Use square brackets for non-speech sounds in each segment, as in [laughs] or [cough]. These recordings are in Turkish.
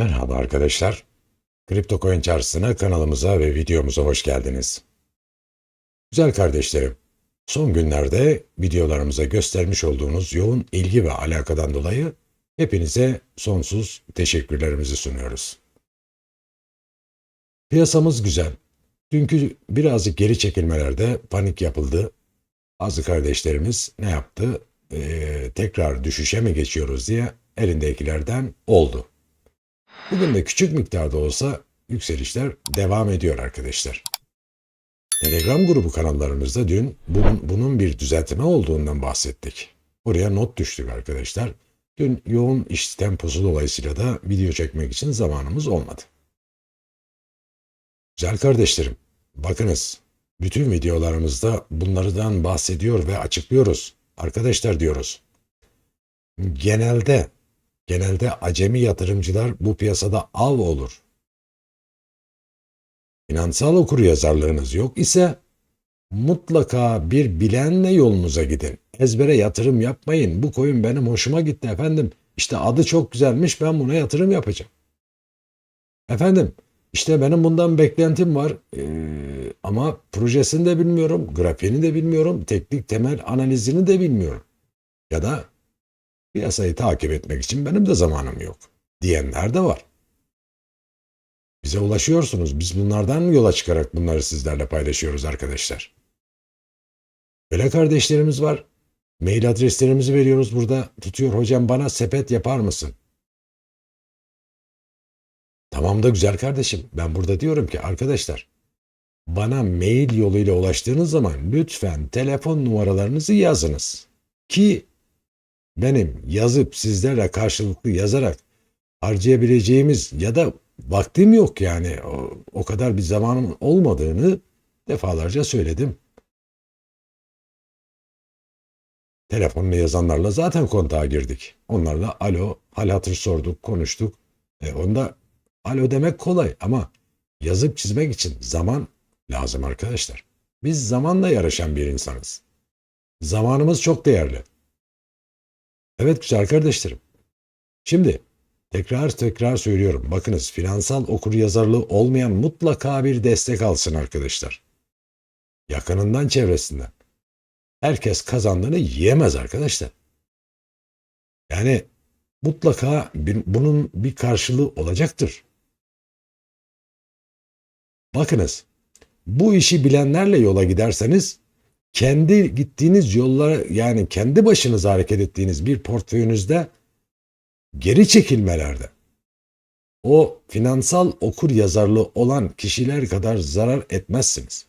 Merhaba arkadaşlar. Kripto Coin Çarşısı'na kanalımıza ve videomuza hoş geldiniz. Güzel kardeşlerim, son günlerde videolarımıza göstermiş olduğunuz yoğun ilgi ve alakadan dolayı hepinize sonsuz teşekkürlerimizi sunuyoruz. Piyasamız güzel. Dünkü birazcık geri çekilmelerde panik yapıldı. Bazı kardeşlerimiz ne yaptı? Ee, tekrar düşüşe mi geçiyoruz diye elindekilerden oldu. Bugün de küçük miktarda olsa yükselişler devam ediyor arkadaşlar. Telegram grubu kanallarımızda dün bunun, bunun bir düzeltme olduğundan bahsettik. Oraya not düştük arkadaşlar. Dün yoğun iş temposu dolayısıyla da video çekmek için zamanımız olmadı. Güzel kardeşlerim, bakınız bütün videolarımızda bunlardan bahsediyor ve açıklıyoruz. Arkadaşlar diyoruz. Genelde Genelde acemi yatırımcılar bu piyasada av olur. Finansal okuryazarlığınız yok ise mutlaka bir bilenle yolunuza gidin. Ezbere yatırım yapmayın. Bu koyun benim hoşuma gitti efendim. İşte adı çok güzelmiş ben buna yatırım yapacağım. Efendim işte benim bundan beklentim var ee, ama projesini de bilmiyorum, grafiğini de bilmiyorum, teknik temel analizini de bilmiyorum. Ya da Piyasayı takip etmek için benim de zamanım yok diyenler de var. Bize ulaşıyorsunuz. Biz bunlardan yola çıkarak bunları sizlerle paylaşıyoruz arkadaşlar. Böyle kardeşlerimiz var. Mail adreslerimizi veriyoruz burada. Tutuyor hocam bana sepet yapar mısın? Tamam da güzel kardeşim. Ben burada diyorum ki arkadaşlar bana mail yoluyla ulaştığınız zaman lütfen telefon numaralarınızı yazınız. Ki benim yazıp sizlerle karşılıklı yazarak harcayabileceğimiz ya da vaktim yok yani o, o kadar bir zamanım olmadığını defalarca söyledim. Telefonla yazanlarla zaten kontağa girdik. Onlarla alo, hal hatır sorduk, konuştuk. E onda alo demek kolay ama yazıp çizmek için zaman lazım arkadaşlar. Biz zamanla yarışan bir insanız. Zamanımız çok değerli. Evet güzel kardeşlerim. Şimdi tekrar tekrar söylüyorum. Bakınız finansal okur yazarlığı olmayan mutlaka bir destek alsın arkadaşlar. Yakınından çevresinden. Herkes kazandığını yiyemez arkadaşlar. Yani mutlaka bir, bunun bir karşılığı olacaktır. Bakınız bu işi bilenlerle yola giderseniz kendi gittiğiniz yollara yani kendi başınıza hareket ettiğiniz bir portföyünüzde geri çekilmelerde o finansal okur yazarlığı olan kişiler kadar zarar etmezsiniz.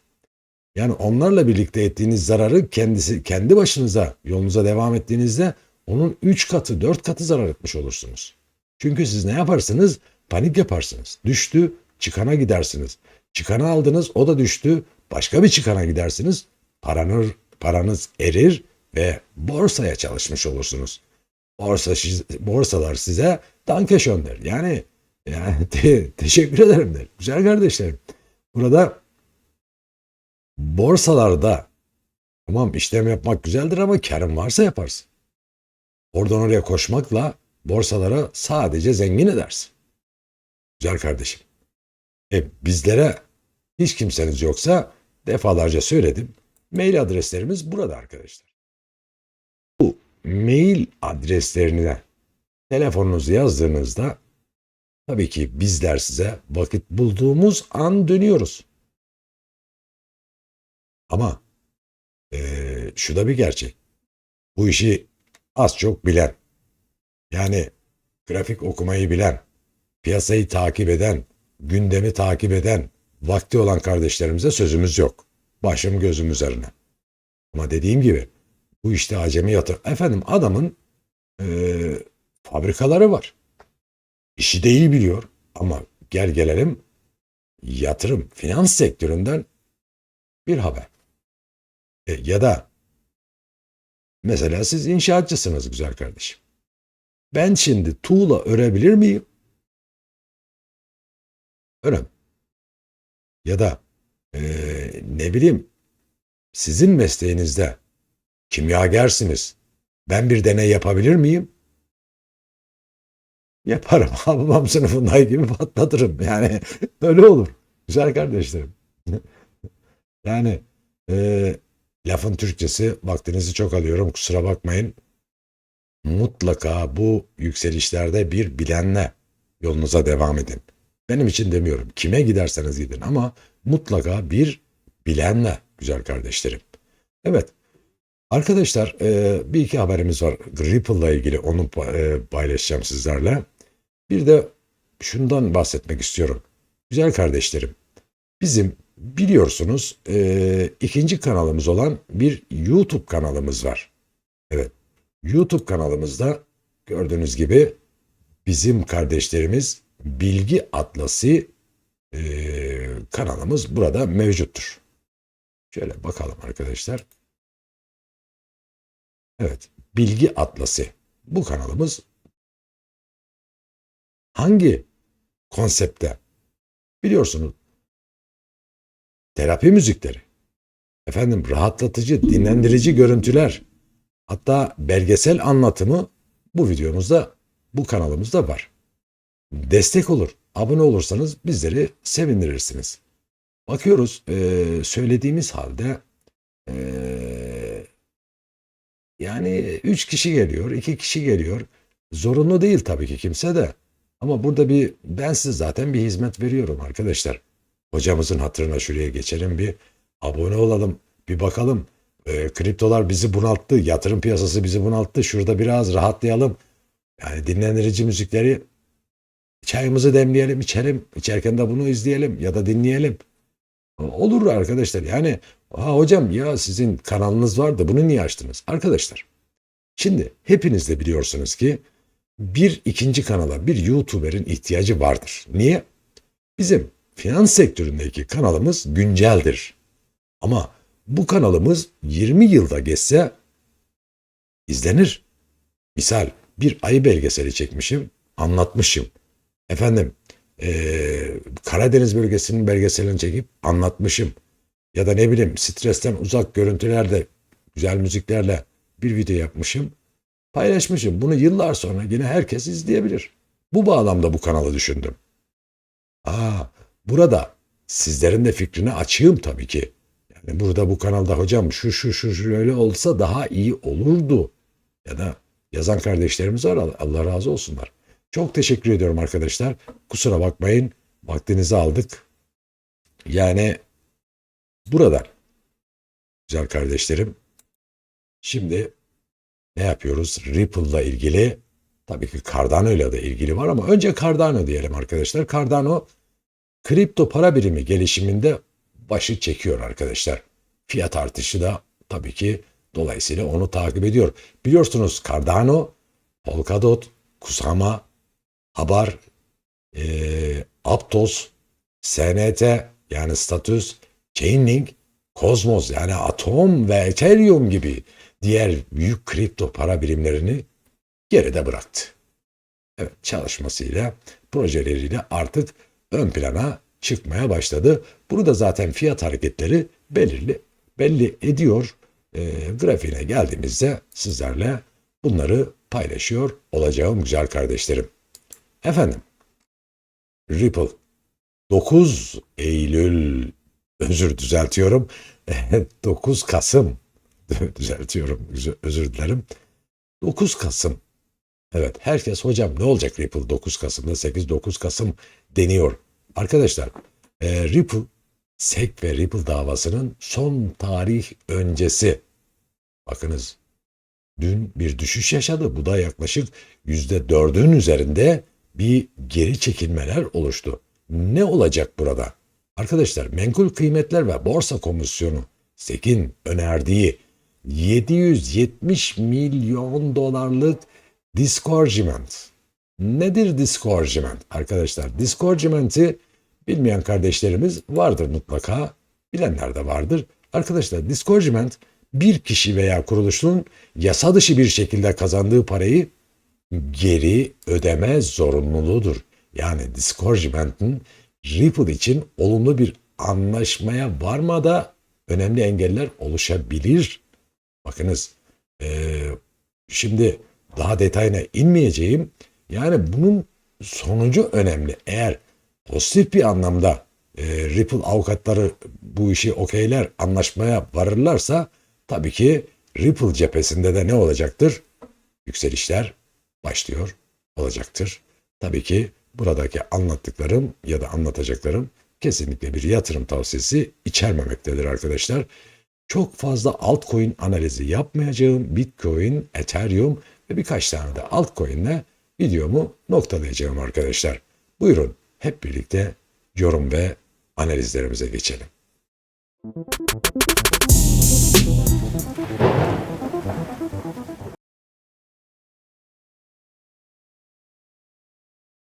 Yani onlarla birlikte ettiğiniz zararı kendisi kendi başınıza yolunuza devam ettiğinizde onun 3 katı 4 katı zarar etmiş olursunuz. Çünkü siz ne yaparsınız? Panik yaparsınız. Düştü, çıkana gidersiniz. Çıkanı aldınız, o da düştü. Başka bir çıkana gidersiniz paranır, paranız erir ve borsaya çalışmış olursunuz. Borsa, borsalar size dankeşön der. Yani, yani [laughs] te, teşekkür ederim der. Güzel kardeşlerim. Burada borsalarda tamam işlem yapmak güzeldir ama karın varsa yaparsın. Oradan oraya koşmakla borsalara sadece zengin edersin. Güzel kardeşim. E bizlere hiç kimseniz yoksa defalarca söyledim. Mail adreslerimiz burada arkadaşlar. Bu mail adreslerine telefonunuzu yazdığınızda tabii ki bizler size vakit bulduğumuz an dönüyoruz. Ama ee, şu da bir gerçek. Bu işi az çok bilen, yani grafik okumayı bilen, piyasayı takip eden, gündemi takip eden, vakti olan kardeşlerimize sözümüz yok. Başım gözüm üzerine. Ama dediğim gibi bu işte acemi yatır. Efendim adamın e, fabrikaları var. İşi de iyi biliyor ama gel gelelim yatırım, finans sektöründen bir haber. E, ya da mesela siz inşaatçısınız güzel kardeşim. Ben şimdi tuğla örebilir miyim? Örem. Ya da e, ne bileyim sizin mesleğinizde kimyagersiniz. Ben bir deney yapabilir miyim? Yaparım. [laughs] Hababam sınıfındaki gibi patlatırım. Yani [laughs] öyle olur. Güzel kardeşlerim. [laughs] yani e, lafın Türkçesi vaktinizi çok alıyorum. Kusura bakmayın. Mutlaka bu yükselişlerde bir bilenle yolunuza devam edin. Benim için demiyorum. Kime giderseniz gidin ama mutlaka bir bilenle güzel kardeşlerim. Evet. Arkadaşlar e, bir iki haberimiz var. Ripple'la ilgili onu e, paylaşacağım sizlerle. Bir de şundan bahsetmek istiyorum. Güzel kardeşlerim. Bizim biliyorsunuz e, ikinci kanalımız olan bir YouTube kanalımız var. Evet. YouTube kanalımızda gördüğünüz gibi bizim kardeşlerimiz Bilgi Atlası kanalımız burada mevcuttur. Şöyle bakalım arkadaşlar. Evet, Bilgi Atlası. Bu kanalımız hangi konsepte? Biliyorsunuz terapi müzikleri, efendim rahatlatıcı, dinlendirici görüntüler, hatta belgesel anlatımı bu videomuzda, bu kanalımızda var. Destek olur, abone olursanız bizleri sevindirirsiniz. Bakıyoruz eee, söylediğimiz halde eee, yani üç kişi geliyor, iki kişi geliyor. Zorunlu değil tabii ki kimse de. Ama burada bir ben size zaten bir hizmet veriyorum arkadaşlar. Hocamızın hatırına şuraya geçelim bir abone olalım, bir bakalım. Eee, kriptolar bizi bunalttı, yatırım piyasası bizi bunalttı. Şurada biraz rahatlayalım. Yani dinlendirici müzikleri çayımızı demleyelim, içelim. İçerken de bunu izleyelim ya da dinleyelim. Olur arkadaşlar. Yani ha hocam ya sizin kanalınız vardı bunu niye açtınız? Arkadaşlar şimdi hepiniz de biliyorsunuz ki bir ikinci kanala bir YouTuber'in ihtiyacı vardır. Niye? Bizim finans sektöründeki kanalımız günceldir. Ama bu kanalımız 20 yılda geçse izlenir. Misal bir ayı belgeseli çekmişim, anlatmışım. Efendim eee, Karadeniz bölgesinin belgeselini çekip anlatmışım. Ya da ne bileyim stresten uzak görüntülerle, güzel müziklerle bir video yapmışım. Paylaşmışım. Bunu yıllar sonra yine herkes izleyebilir. Bu bağlamda bu kanalı düşündüm. Aa, burada sizlerin de fikrini açığım tabii ki. Yani burada bu kanalda hocam şu şu şu şöyle olsa daha iyi olurdu. Ya da yazan kardeşlerimiz var Allah razı olsunlar. Çok teşekkür ediyorum arkadaşlar. Kusura bakmayın vaktinizi aldık. Yani burada güzel kardeşlerim şimdi ne yapıyoruz? Ripple'la ilgili tabii ki Cardano ile de ilgili var ama önce Cardano diyelim arkadaşlar. Cardano kripto para birimi gelişiminde başı çekiyor arkadaşlar. Fiyat artışı da tabii ki dolayısıyla onu takip ediyor. Biliyorsunuz Cardano, Polkadot, Kusama, Habar, eee, Aptos, SNT yani Status, Chainlink, Cosmos yani Atom ve Ethereum gibi diğer büyük kripto para birimlerini geride bıraktı. Evet, çalışmasıyla, projeleriyle artık ön plana çıkmaya başladı. Bunu da zaten fiyat hareketleri belirli belli ediyor. E, grafiğine geldiğimizde sizlerle bunları paylaşıyor olacağım güzel kardeşlerim. Efendim, Ripple 9 Eylül özür düzeltiyorum. [laughs] 9 Kasım [laughs] düzeltiyorum özür- dilerim. 9 Kasım. Evet herkes hocam ne olacak Ripple 9 Kasım'da 8-9 Kasım deniyor. Arkadaşlar e, Ripple SEC ve Ripple davasının son tarih öncesi. Bakınız dün bir düşüş yaşadı. Bu da yaklaşık %4'ün üzerinde bir geri çekilmeler oluştu. Ne olacak burada? Arkadaşlar menkul kıymetler ve borsa komisyonu SEC'in önerdiği 770 milyon dolarlık disgorgement. Nedir disgorgement? Arkadaşlar disgorgement'i bilmeyen kardeşlerimiz vardır mutlaka. Bilenler de vardır. Arkadaşlar disgorgement bir kişi veya kuruluşun yasa dışı bir şekilde kazandığı parayı geri ödeme zorunluluğudur. Yani disgorgement'in Ripple için olumlu bir anlaşmaya varmada önemli engeller oluşabilir. Bakınız eee, şimdi daha detayına inmeyeceğim. Yani bunun sonucu önemli. Eğer pozitif bir anlamda e, Ripple avukatları bu işi okeyler, anlaşmaya varırlarsa tabii ki Ripple cephesinde de ne olacaktır? Yükselişler başlıyor olacaktır. Tabii ki buradaki anlattıklarım ya da anlatacaklarım kesinlikle bir yatırım tavsiyesi içermemektedir arkadaşlar. Çok fazla altcoin analizi yapmayacağım. Bitcoin, Ethereum ve birkaç tane de altcoin'le videomu noktalayacağım arkadaşlar. Buyurun hep birlikte yorum ve analizlerimize geçelim.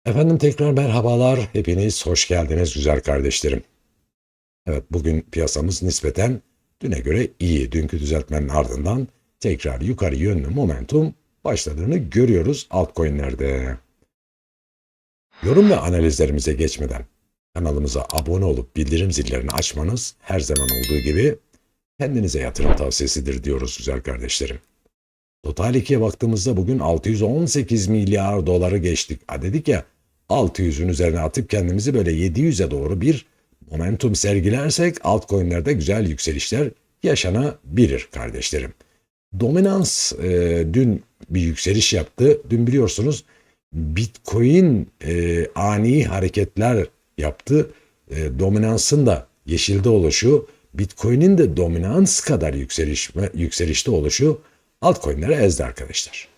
Efendim tekrar merhabalar. Hepiniz hoş geldiniz güzel kardeşlerim. Evet bugün piyasamız nispeten düne göre iyi. Dünkü düzeltmenin ardından tekrar yukarı yönlü momentum başladığını görüyoruz altcoin'lerde. Yorum ve analizlerimize geçmeden kanalımıza abone olup bildirim zillerini açmanız her zaman olduğu gibi kendinize yatırım tavsiyesidir diyoruz güzel kardeşlerim. Total 2'ye baktığımızda bugün 618 milyar doları geçtik. Ha dedik ya 600'ün üzerine atıp kendimizi böyle 700'e doğru bir momentum sergilersek altcoin'lerde güzel yükselişler yaşanabilir kardeşlerim. Dominans e, dün bir yükseliş yaptı. Dün biliyorsunuz Bitcoin e, ani hareketler yaptı. E, dominansın da yeşilde oluşu, Bitcoin'in de dominans kadar yükselişme, yükselişte oluşu altcoin'leri ezdi arkadaşlar.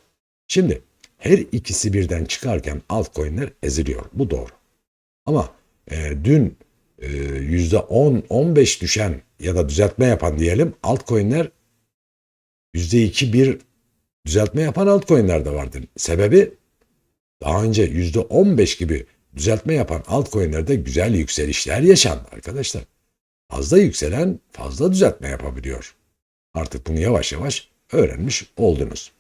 Şimdi her ikisi birden çıkarken altcoin'ler eziliyor. Bu doğru. Ama e, dün e, %10-15 düşen ya da düzeltme yapan diyelim altcoin'ler %2 bir düzeltme yapan altcoin'ler de vardı. Sebebi daha önce %15 gibi düzeltme yapan altcoin'lerde güzel yükselişler yaşandı arkadaşlar. Fazla yükselen fazla düzeltme yapabiliyor. Artık bunu yavaş yavaş öğrenmiş oldunuz.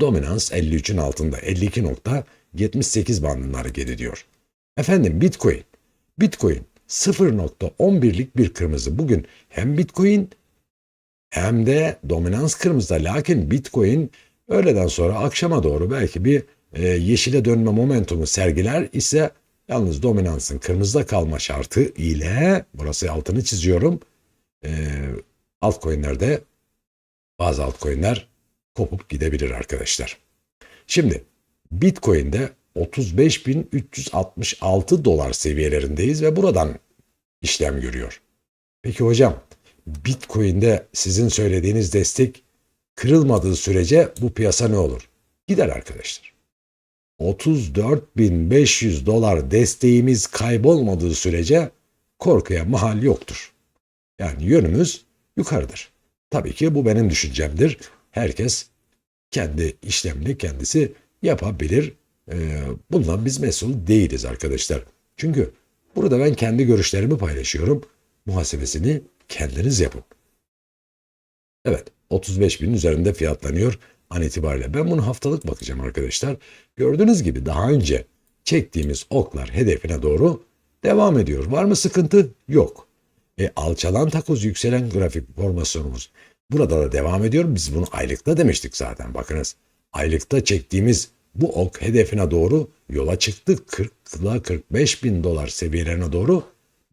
Dominans 53'ün altında 52.78 bandında hareket ediyor. Efendim Bitcoin. Bitcoin 0.11'lik bir kırmızı. Bugün hem Bitcoin hem de dominans kırmızıda. Lakin Bitcoin öğleden sonra akşama doğru belki bir e, yeşile dönme momentumu sergiler ise yalnız dominansın kırmızıda kalma şartı ile burası altını çiziyorum. E, altcoin'lerde bazı altcoin'ler kopup gidebilir arkadaşlar. Şimdi Bitcoin'de 35.366 dolar seviyelerindeyiz ve buradan işlem görüyor. Peki hocam Bitcoin'de sizin söylediğiniz destek kırılmadığı sürece bu piyasa ne olur? Gider arkadaşlar. 34.500 dolar desteğimiz kaybolmadığı sürece korkuya mahal yoktur. Yani yönümüz yukarıdır. Tabii ki bu benim düşüncemdir. Herkes kendi işlemini kendisi yapabilir. Ee, bundan biz mesul değiliz arkadaşlar. Çünkü burada ben kendi görüşlerimi paylaşıyorum. Muhasebesini kendiniz yapın. Evet 35 bin üzerinde fiyatlanıyor an itibariyle. Ben bunu haftalık bakacağım arkadaşlar. Gördüğünüz gibi daha önce çektiğimiz oklar hedefine doğru devam ediyor. Var mı sıkıntı? Yok. E, alçalan takoz yükselen grafik formasyonumuz burada da devam ediyor. Biz bunu aylıkta demiştik zaten bakınız. Aylıkta çektiğimiz bu ok hedefine doğru yola çıktı. 40 ile 45 bin dolar seviyelerine doğru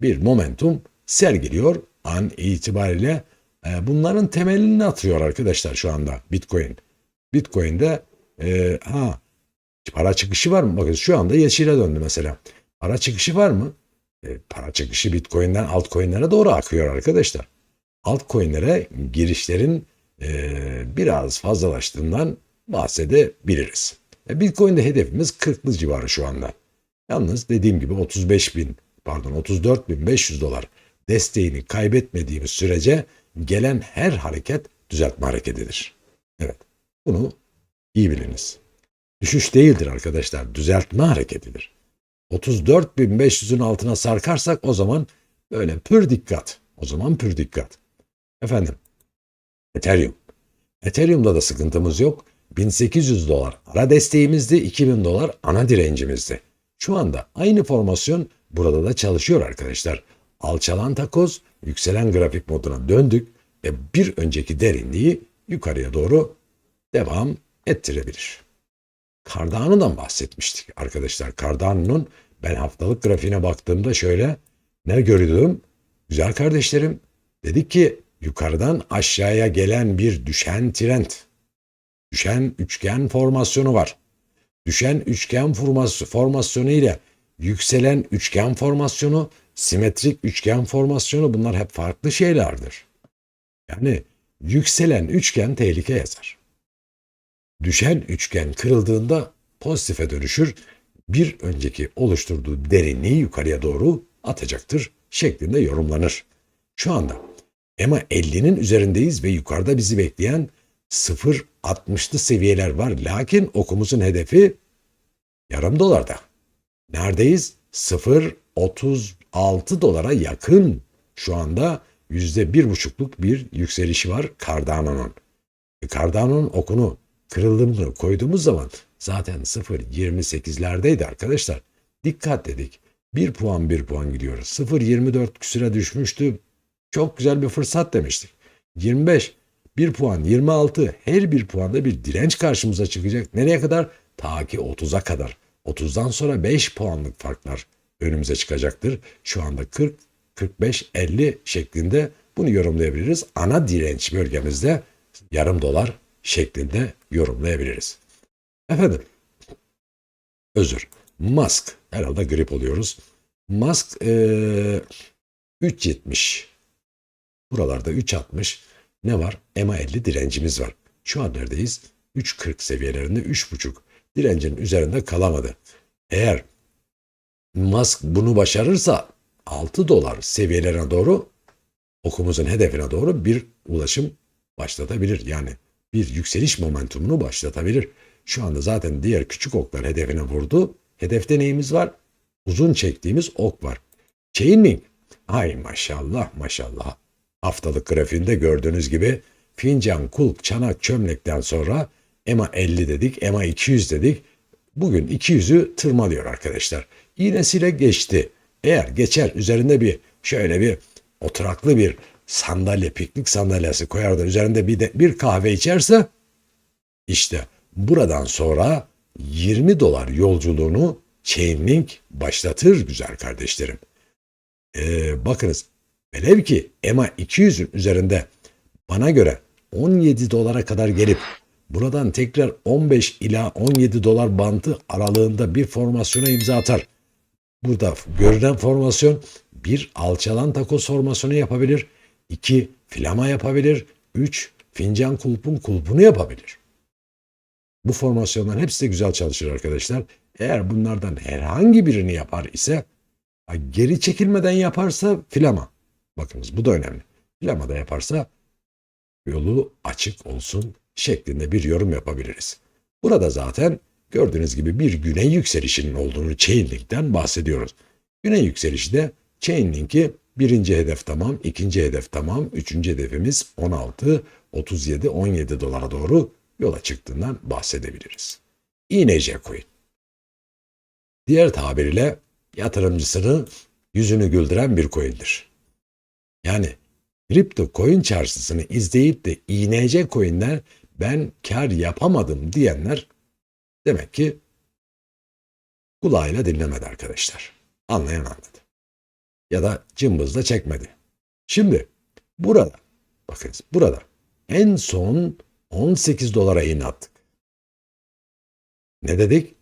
bir momentum sergiliyor an itibariyle. E, bunların temelini atıyor arkadaşlar şu anda Bitcoin. Bitcoin'de e, ha para çıkışı var mı? Bakın şu anda yeşile döndü mesela. Para çıkışı var mı? E, para çıkışı Bitcoin'den altcoin'lere doğru akıyor arkadaşlar. Altcoin'lere girişlerin e, biraz fazlalaştığından bahsedebiliriz. E, Bitcoin'de hedefimiz 40'lı civarı şu anda. Yalnız dediğim gibi 35 bin pardon 34 bin 500 dolar desteğini kaybetmediğimiz sürece gelen her hareket düzeltme hareketidir. Evet bunu iyi biliniz. Düşüş değildir arkadaşlar düzeltme hareketidir. 34.500'ün altına sarkarsak o zaman böyle pür dikkat. O zaman pür dikkat. Efendim Ethereum. Ethereum'da da sıkıntımız yok. 1800 dolar ara desteğimizdi, 2000 dolar ana direncimizdi. Şu anda aynı formasyon burada da çalışıyor arkadaşlar. Alçalan takoz, yükselen grafik moduna döndük ve bir önceki derinliği yukarıya doğru devam ettirebilir. Cardano'dan bahsetmiştik arkadaşlar. Cardano'nun ben haftalık grafiğine baktığımda şöyle ne görüyordum? Güzel kardeşlerim dedik ki yukarıdan aşağıya gelen bir düşen trend. Düşen üçgen formasyonu var. Düşen üçgen formas- formasyonu ile yükselen üçgen formasyonu, simetrik üçgen formasyonu bunlar hep farklı şeylerdir. Yani yükselen üçgen tehlike yazar. Düşen üçgen kırıldığında pozitife dönüşür. Bir önceki oluşturduğu derinliği yukarıya doğru atacaktır şeklinde yorumlanır. Şu anda EMA 50'nin üzerindeyiz ve yukarıda bizi bekleyen 0.60'lı seviyeler var. Lakin okumuzun hedefi yarım dolarda. Neredeyiz? 0.36 dolara yakın. Şu anda %1,5'luk bir yükselişi var Cardano'nun. E, Cardano'nun okunu kırıldığını koyduğumuz zaman zaten 0.28'lerdeydi arkadaşlar. Dikkat dedik. 1 puan 1 puan gidiyoruz. 0.24 küsüre düşmüştü. Çok güzel bir fırsat demiştik. 25, 1 puan, 26 her bir puanda bir direnç karşımıza çıkacak. Nereye kadar? Ta ki 30'a kadar. 30'dan sonra 5 puanlık farklar önümüze çıkacaktır. Şu anda 40, 45, 50 şeklinde bunu yorumlayabiliriz. Ana direnç bölgemizde yarım dolar şeklinde yorumlayabiliriz. Efendim, özür. Musk, herhalde grip oluyoruz. Musk eee 3.70. Buralarda 3.60. Ne var? EMA 50 direncimiz var. Şu an neredeyiz? 3.40 seviyelerinde 3.5. Direncin üzerinde kalamadı. Eğer Musk bunu başarırsa 6 dolar seviyelerine doğru okumuzun hedefine doğru bir ulaşım başlatabilir. Yani bir yükseliş momentumunu başlatabilir. Şu anda zaten diğer küçük oklar hedefine vurdu. Hedefte neyimiz var? Uzun çektiğimiz ok var. Chainlink. Ay maşallah maşallah. Haftalık grafiğinde gördüğünüz gibi fincan, kulp, çanak, çömlekten sonra EMA 50 dedik, EMA 200 dedik. Bugün 200'ü tırmalıyor arkadaşlar. İğnesiyle geçti. Eğer geçer üzerinde bir şöyle bir oturaklı bir sandalye, piknik sandalyesi koyar da üzerinde bir de bir kahve içerse işte buradan sonra 20 dolar yolculuğunu Chainlink başlatır güzel kardeşlerim. Ee, bakınız velev ki EMA 200'ün üzerinde bana göre 17 dolara kadar gelip buradan tekrar 15 ila 17 dolar bantı aralığında bir formasyona imza atar. Burada görünen formasyon bir alçalan takoz formasyonu yapabilir. 2 flama yapabilir. 3 fincan kulpun kulpunu yapabilir. Bu formasyonların hepsi de güzel çalışır arkadaşlar. Eğer bunlardan herhangi birini yapar ise geri çekilmeden yaparsa flama. Bakınız bu da önemli. Flama da yaparsa yolu açık olsun şeklinde bir yorum yapabiliriz. Burada zaten gördüğünüz gibi bir güney yükselişinin olduğunu Chainlink'ten bahsediyoruz. Güney yükselişi de Chainlink'i birinci hedef tamam, ikinci hedef tamam, üçüncü hedefimiz 16, 37, 17 dolara doğru yola çıktığından bahsedebiliriz. İğnece coin. Diğer tabiriyle yatırımcısını yüzünü güldüren bir coin'dir. Yani kripto coin çarşısını izleyip de INC coin'ler ben kar yapamadım diyenler demek ki kulağıyla dinlemedi arkadaşlar. Anlayan anladı. Ya da cımbızla çekmedi. Şimdi burada bakınız burada en son 18 dolara in attık. Ne dedik?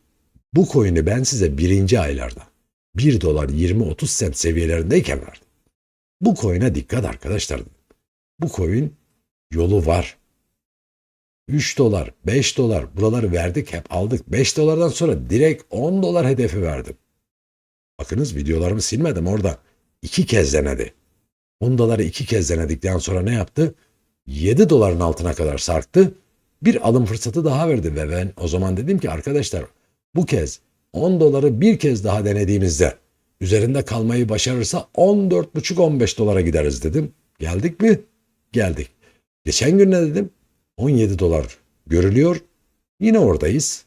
Bu coin'i ben size birinci aylarda 1 dolar 20-30 sent seviyelerindeyken verdim. Bu coin'e dikkat arkadaşlar. Bu coin yolu var. 3 dolar, 5 dolar buraları verdik hep aldık. 5 dolardan sonra direkt 10 dolar hedefi verdim. Bakınız videolarımı silmedim orada. İki kez denedi. 10 doları iki kez denedikten sonra ne yaptı? 7 doların altına kadar sarktı. Bir alım fırsatı daha verdi ve ben o zaman dedim ki arkadaşlar bu kez 10 doları bir kez daha denediğimizde üzerinde kalmayı başarırsa 14,5-15 dolara gideriz dedim. Geldik mi? Geldik. Geçen gün ne dedim? 17 dolar görülüyor. Yine oradayız.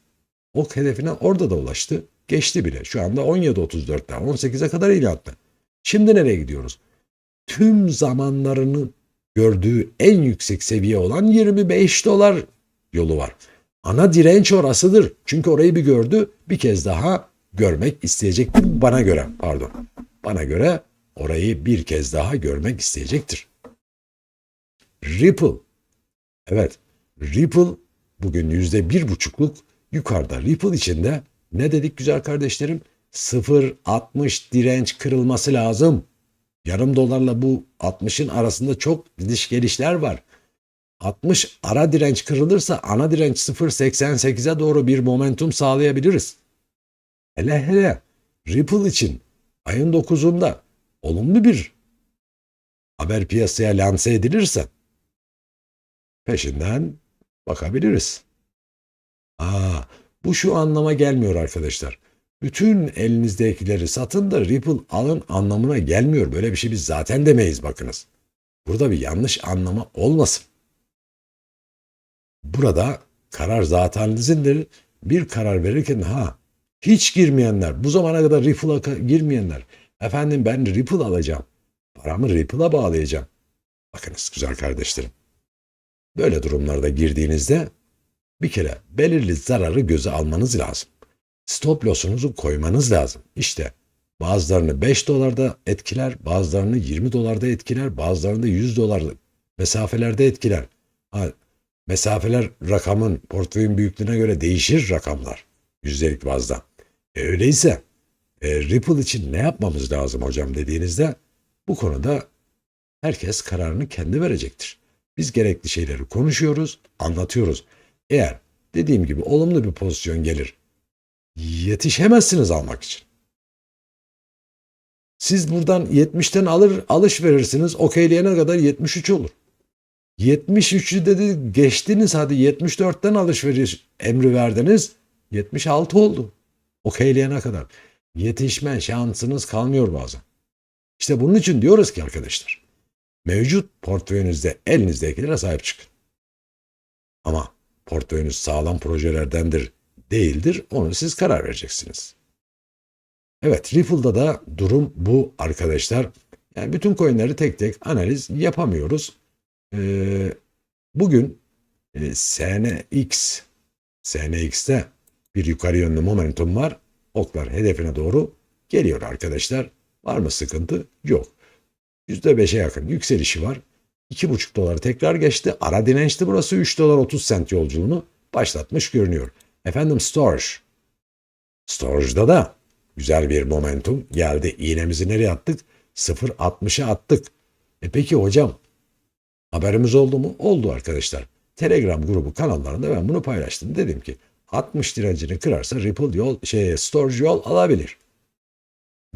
Ok hedefine orada da ulaştı. Geçti bile. Şu anda 17.34'ten 18'e kadar ilerledi. Şimdi nereye gidiyoruz? Tüm zamanlarını gördüğü en yüksek seviye olan 25 dolar yolu var. ana direnç orasıdır. Çünkü orayı bir gördü, bir kez daha görmek isteyecektir bana göre. Pardon. Bana göre orayı bir kez daha görmek isteyecektir. Ripple. Evet, Ripple bugün yüzde bir buçukluk yukarıda. Ripple içinde ne dedik güzel kardeşlerim? 0.60 direnç kırılması lazım. Yarım dolarla bu 60'ın arasında çok gidiş gelişler var. 60 ara direnç kırılırsa ana direnç 0.88'e doğru bir momentum sağlayabiliriz. Hele hele Ripple için ayın 9'unda olumlu bir haber piyasaya lanse edilirse peşinden bakabiliriz. Aa, bu şu anlama gelmiyor arkadaşlar. Bütün elinizdekileri satın da Ripple alın anlamına gelmiyor. Böyle bir şey biz zaten demeyiz bakınız. Burada bir yanlış anlama olmasın. Burada karar zatenlizindir. Bir karar verirken ha hiç girmeyenler, bu zamana kadar Ripple'a girmeyenler, efendim ben Ripple alacağım, paramı Ripple'a bağlayacağım. Bakınız güzel kardeşlerim. Böyle durumlarda girdiğinizde bir kere belirli zararı göze almanız lazım. Stop loss'unuzu koymanız lazım. İşte bazılarını 5 dolarda etkiler, bazılarını 20 dolarda etkiler, bazılarını da 100 dolar mesafelerde etkiler. Ha, mesafeler rakamın portföyün büyüklüğüne göre değişir rakamlar yüzdelik bazda. E, öyleyse e, Ripple için ne yapmamız lazım hocam dediğinizde bu konuda herkes kararını kendi verecektir. Biz gerekli şeyleri konuşuyoruz, anlatıyoruz. Eğer dediğim gibi olumlu bir pozisyon gelir, yetişemezsiniz almak için. Siz buradan 70'ten alır alış verirsiniz. Okeyleyene kadar 73 olur. 73'ü dedi geçtiniz hadi 74'ten alışveriş emri verdiniz. 76 oldu. Okeyleyene kadar. Yetişme şansınız kalmıyor bazen. İşte bunun için diyoruz ki arkadaşlar. Mevcut portföyünüzde elinizdekilere sahip çıkın. Ama portföyünüz sağlam projelerdendir, değildir onu siz karar vereceksiniz. Evet Ripple'da da durum bu arkadaşlar. Yani bütün coinleri tek tek analiz yapamıyoruz. Ee, bugün e, SNX SNX'te bir yukarı yönlü momentum var. Oklar hedefine doğru geliyor arkadaşlar. Var mı sıkıntı? Yok. %5'e yakın yükselişi var. 2,5 doları tekrar geçti. Ara dirençti burası 3 dolar 30 sent yolculuğunu başlatmış görünüyor. Efendim storage. Storage'da da güzel bir momentum geldi. İğnemizi nereye attık? 0.60'a attık. E peki hocam haberimiz oldu mu? Oldu arkadaşlar. Telegram grubu kanallarında ben bunu paylaştım. Dedim ki 60 direncini kırarsa Ripple yol şey storage yol alabilir.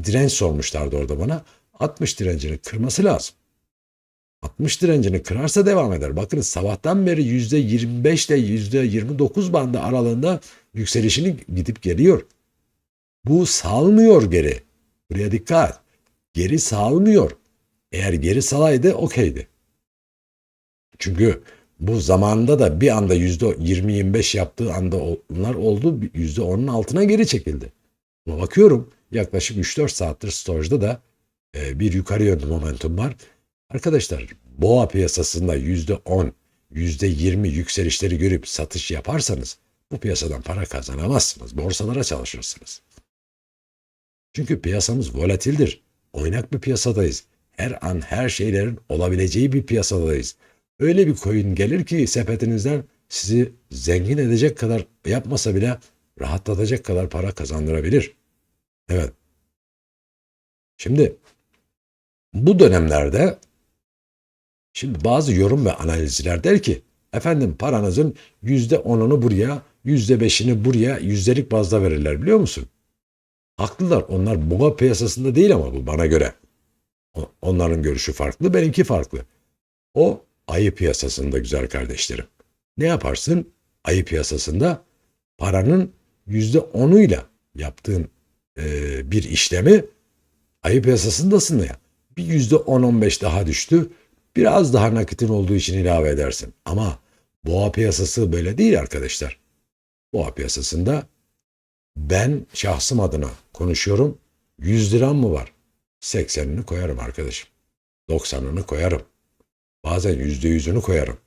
Direnç sormuşlardı orada bana. 60 direncini kırması lazım. 60 direncini kırarsa devam eder. Bakınız sabahtan beri %25 ile %29 bandı aralığında yükselişini gidip geliyor. Bu salmıyor geri. Buraya dikkat. Geri salmıyor. Eğer geri salaydı okeydi. Çünkü bu zamanda da bir anda %20-25 yaptığı anda onlar oldu. %10'un altına geri çekildi. Ama bakıyorum yaklaşık 3-4 saattir storage'da da e, bir yukarı yönlü momentum var. Arkadaşlar boğa piyasasında %10, %20 yükselişleri görüp satış yaparsanız bu piyasadan para kazanamazsınız. Borsalara çalışırsınız. Çünkü piyasamız volatildir. Oynak bir piyasadayız. Her an her şeylerin olabileceği bir piyasadayız. Öyle bir coin gelir ki sepetinizden sizi zengin edecek kadar yapmasa bile rahatlatacak kadar para kazandırabilir. Evet. Şimdi bu dönemlerde şimdi bazı yorum ve analizciler der ki efendim paranızın yüzde onunu buraya, yüzde beşini buraya yüzdelik bazda verirler biliyor musun? Haklılar. Onlar boğa piyasasında değil ama bu bana göre. Onların görüşü farklı, benimki farklı. O ayı piyasasında güzel kardeşlerim. Ne yaparsın? Ayı piyasasında paranın yüzde onuyla yaptığın e, bir işlemi ayı piyasasındasın ya. Bir yüzde on on beş daha düştü. Biraz daha nakitin olduğu için ilave edersin. Ama boğa piyasası böyle değil arkadaşlar. Boğa piyasasında ben şahsım adına konuşuyorum. 100 liram mı var? 80'ini koyarım arkadaşım. 90'ını koyarım. Bazen %100'ünü koyarım.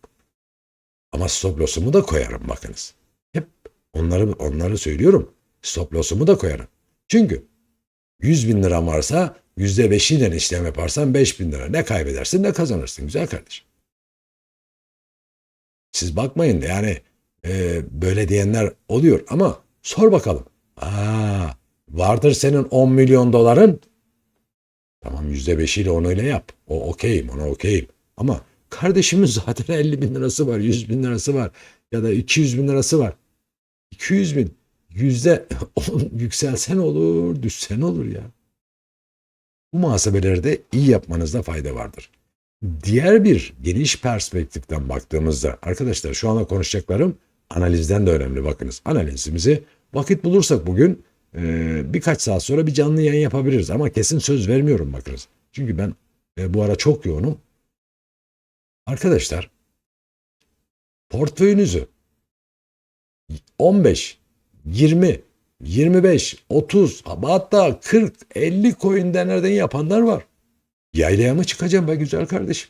Ama stop loss'umu da koyarım bakınız. Hep Onları, onları söylüyorum. Stop loss'umu da koyarım. Çünkü 100 bin liran varsa %5'iyle işlem yaparsan 5 bin lira. Ne kaybedersin ne kazanırsın güzel kardeşim. Siz bakmayın yani e, böyle diyenler oluyor ama sor bakalım. Aa, vardır senin 10 milyon doların. Tamam %5'iyle onu öyle yap. O okeyim ona okeyim. Ama kardeşimin [laughs] zaten 50 bin lirası var, 100 bin lirası var ya da 200 bin lirası var. 200 bin yüzde on [laughs] yükselsen olur, düşsen olur ya. Bu muhasebeleri de iyi yapmanızda fayda vardır. Diğer bir geniş perspektiften baktığımızda arkadaşlar şu anda konuşacaklarım analizden de önemli bakınız. Analizimizi vakit bulursak bugün e, birkaç saat sonra bir canlı yayın yapabiliriz ama kesin söz vermiyorum bakınız. Çünkü ben e, bu ara çok yoğunum. Arkadaşlar portföyünüzü 15, 20, 25, 30 hatta 40, 50 coin'den nereden yapanlar var. Yaylaya mı çıkacağım be güzel kardeşim?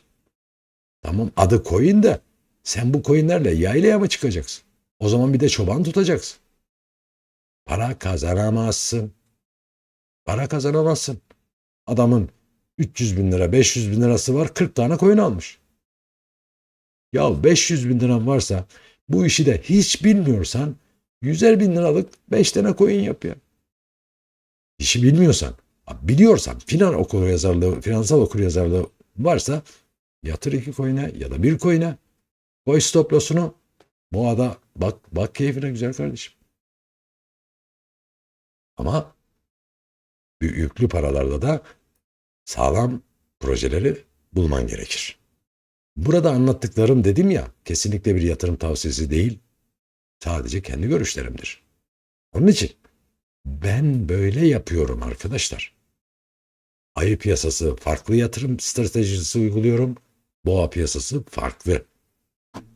Tamam adı coin de sen bu coinlerle yaylaya mı çıkacaksın? O zaman bir de çoban tutacaksın. Para kazanamazsın. Para kazanamazsın. Adamın 300 bin lira, 500 bin lirası var, 40 tane coin almış. Ya 500 bin liran varsa bu işi de hiç bilmiyorsan 100'er bin liralık 5 tane coin yap ya. İşi bilmiyorsan, biliyorsan finan okur yazarlığı, finansal okur yazarlığı varsa yatır iki coin'e ya da bir coin'e koy stop loss'unu boğada bak bak keyfine güzel kardeşim. Ama yüklü paralarda da sağlam projeleri bulman gerekir. Burada anlattıklarım dedim ya kesinlikle bir yatırım tavsiyesi değil. Sadece kendi görüşlerimdir. Onun için ben böyle yapıyorum arkadaşlar. Ayı piyasası farklı yatırım stratejisi uyguluyorum. Boğa piyasası farklı.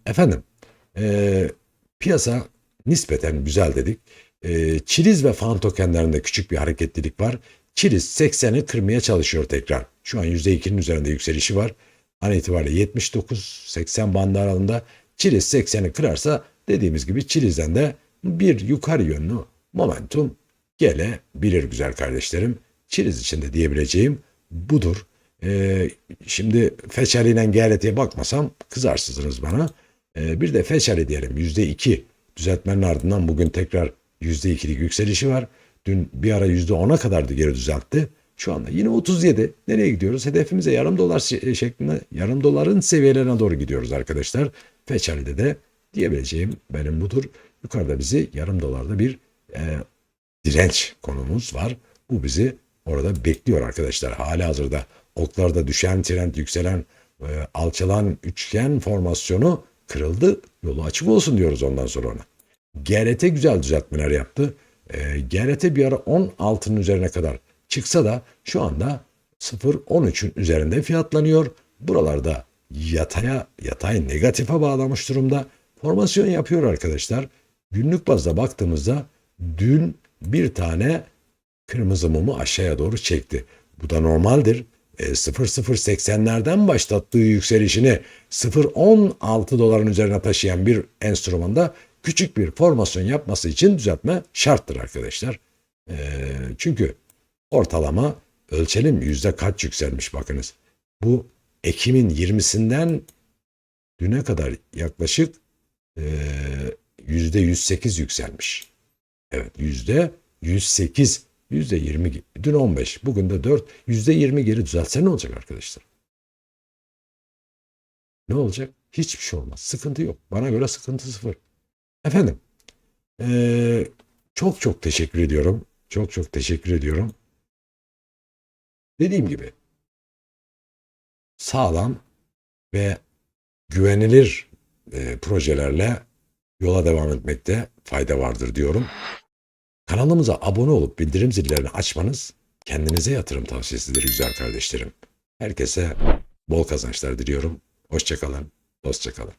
Efendim e, piyasa nispeten güzel dedik. E, Çiliz ve fan tokenlerinde küçük bir hareketlilik var. Çiliz 80'i kırmaya çalışıyor tekrar. Şu an %2'nin üzerinde yükselişi var. An itibariyle 79-80 bandı aralığında Çiliz 80'i kırarsa dediğimiz gibi Çiliz'den de bir yukarı yönlü momentum gelebilir güzel kardeşlerim. Çiliz için de diyebileceğim budur. Ee, şimdi Feçali ile GLT'ye bakmasam kızarsınız bana. Ee, bir de Feçali diyelim %2 düzeltmenin ardından bugün tekrar %2'lik yükselişi var. Dün bir ara %10'a kadardı geri düzeltti. Şu anda yine 37. Nereye gidiyoruz? Hedefimize yarım dolar şeklinde yarım doların seviyelerine doğru gidiyoruz arkadaşlar. Feçali'de de diyebileceğim benim budur. Yukarıda bizi yarım dolarda bir e, direnç konumuz var. Bu bizi orada bekliyor arkadaşlar. Hali hazırda oklarda düşen trend, yükselen, e, alçalan üçgen formasyonu kırıldı. Yolu açık olsun diyoruz ondan sonra ona. GRT güzel düzeltmeler yaptı. E, GRT bir ara 16'nın üzerine kadar çıksa da şu anda 0.13'ün üzerinde fiyatlanıyor. Buralarda yataya yatay negatife bağlamış durumda. Formasyon yapıyor arkadaşlar. Günlük bazda baktığımızda dün bir tane kırmızı mumu aşağıya doğru çekti. Bu da normaldir. E, 0.080'lerden başlattığı yükselişini 0.16 doların üzerine taşıyan bir enstrümanda küçük bir formasyon yapması için düzeltme şarttır arkadaşlar. E, çünkü ortalama ölçelim yüzde kaç yükselmiş bakınız. Bu Ekim'in 20'sinden düne kadar yaklaşık yüzde 108 yükselmiş. Evet yüzde 108, yüzde 20, dün 15, bugün de 4, yüzde 20 geri düzeltse ne olacak arkadaşlar? Ne olacak? Hiçbir şey olmaz. Sıkıntı yok. Bana göre sıkıntı sıfır. Efendim, ee, çok çok teşekkür ediyorum. Çok çok teşekkür ediyorum. Dediğim gibi sağlam ve güvenilir e, projelerle yola devam etmekte fayda vardır diyorum. Kanalımıza abone olup bildirim zillerini açmanız kendinize yatırım tavsiyesidir güzel kardeşlerim. Herkese bol kazançlar diliyorum. Hoşçakalın, dostçakalın.